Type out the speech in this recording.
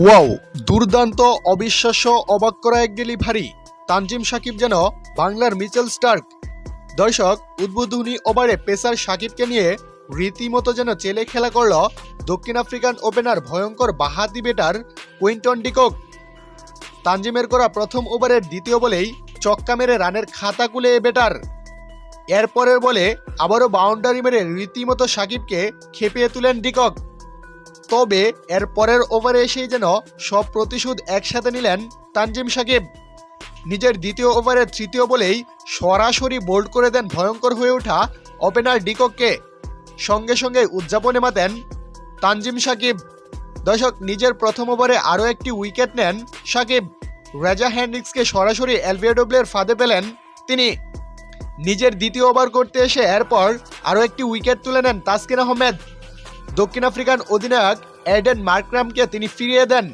Wow, দুর্দান্ত, অবিশ্বাস্য, অবাক করা এক ডেলিভারি তানজিম সাকিব যেন বাংলার মিচেল স্টার্ক। দর্শক উদ্বোধনী ওভারে পেসার সাকিবকে নিয়ে রীতিমতো যেন চেলে খেলা করল দক্ষিণ আফ্রিকান ওপেনার ভয়ঙ্কর বাহাতি বেটার কুইন্টন ডিকক তানজিমের করা প্রথম ওভারের দ্বিতীয় বলেই চক্কা মেরে রানের খাতা কুলে এ বেটার এরপরের বলে আবারও বাউন্ডারি মেরে রীতিমতো সাকিবকে খেপিয়ে তুলেন ডিকক তবে এর পরের ওভারে এসেই যেন সব প্রতিশোধ একসাথে নিলেন তানজিম সাকিব। নিজের দ্বিতীয় ওভারের তৃতীয় বলেই সরাসরি বোল্ড করে দেন ভয়ঙ্কর হয়ে ওঠা ওপেনার ডিকককে। সঙ্গে সঙ্গে উদযাপনে মাতেন তানজিম সাকিব। দর্শক, নিজের প্রথম ওভারে আরও একটি উইকেট নেন সাকিব। রেজা হ্যান্ড্রিক্সকে সরাসরি এলভিএডব্লিউর ফাঁদে পেলেন তিনি। নিজের দ্বিতীয় ওভার করতে এসে এরপর আরও একটি উইকেট তুলে নেন তাসকিন আহমেদ। দক্ষিণ আফ্রিকান অধিনায়ক এডেন মার্করামকে তিনি ফিরিয়ে দেন।